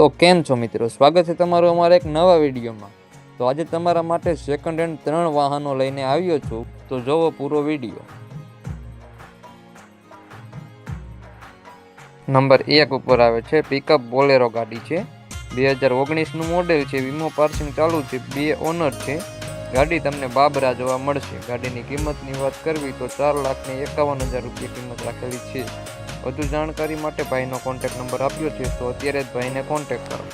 તો કેમ છો મિત્રો? સ્વાગત છે તમારું અમારા એક નવા વિડીયોમાં. તો આજે તમારા માટે સેકન્ડ હેન્ડ ત્રણ વાહનો લઈને આવ્યો છું. તો જોવો પૂરો વીડિયો. નંબર એક ઉપર આવે છે પિકઅપ બોલેરો ગાડી છે. બે હજાર ઓગણીસનું મોડેલ છે, વીમો પાર્સિંગ ચાલુ છે, બે ઓનર છે. ગાડી તમને બાબરા જોવા મળશે. ગાડીની કિંમતની વાત કરવી તો ચાર લાખની એકાવન હજાર રૂપિયા કિંમત રાખેલી છે. વધુ જાણકારી માટે ભાઈનો કોન્ટેક્ટ નંબર આપ્યો છે, તો અત્યારે જ ભાઈને કોન્ટેક્ટ કરો.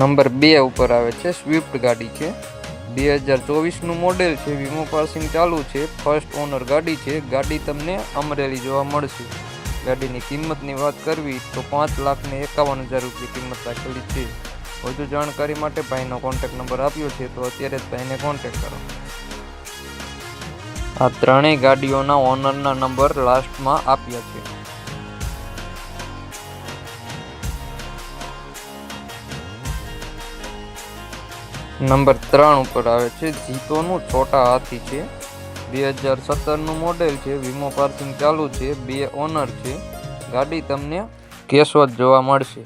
નંબર બે ઉપર આવે છે, સ્વિફ્ટ ગાડી છે. બે હજાર ચોવીસનું મોડેલ છે વીમો પાસિંગ ચાલુ છે ફર્સ્ટ ઓનર ગાડી છે, ગાડી તમને અમરેલી જોવા મળશે. ગાડીની કિંમતની વાત કરવી તો પાંચ લાખને એકાવન હજાર રૂપિયા કિંમત રાખેલી છે. વધુ જાણકારી માટે ભાઈનો કોન્ટેક્ટ નંબર આપ્યો છે, તો અત્યારે જ ભાઈને કોન્ટેક્ટ કરો. આ ત્રણેય ગાડીઓના ઓનરના નંબર લાસ્ટમાં આપ્યા છે. નંબર ત્રણ ઉપર આવે છે. જીતોનું છોટા હાથી છે. બે હજાર સત્તરનું મોડેલ છે. વીમો પાર્કિંગ ચાલુ છે. બે ઓનર છે. ગાડી તમને કેશોદ જોવા મળશે.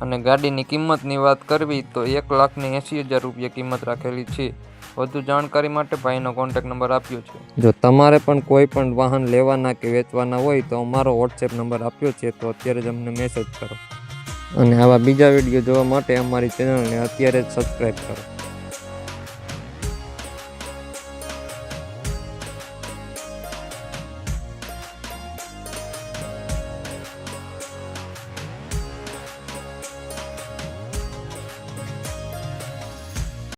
અને ગાડીની કિંમતની વાત કરવી તો એક લાખની એંસી હજાર રૂપિયા કિંમત રાખેલી છે. વધુ જાણકારી માટે ભાઈનો કોન્ટેક્ટ નંબર આપ્યો છે. જો તમારે પણ કોઈ પણ વાહન લેવાના કે વેચવાના હોય તો અમારો વોટ્સએપ નંબર આપ્યો છે તો અત્યારે જ અમને મેસેજ કરો. અને આવા બીજા વીડિયો જોવા માટે અમારી ચેનલને અત્યારે જ સબસ્ક્રાઈબ કરો.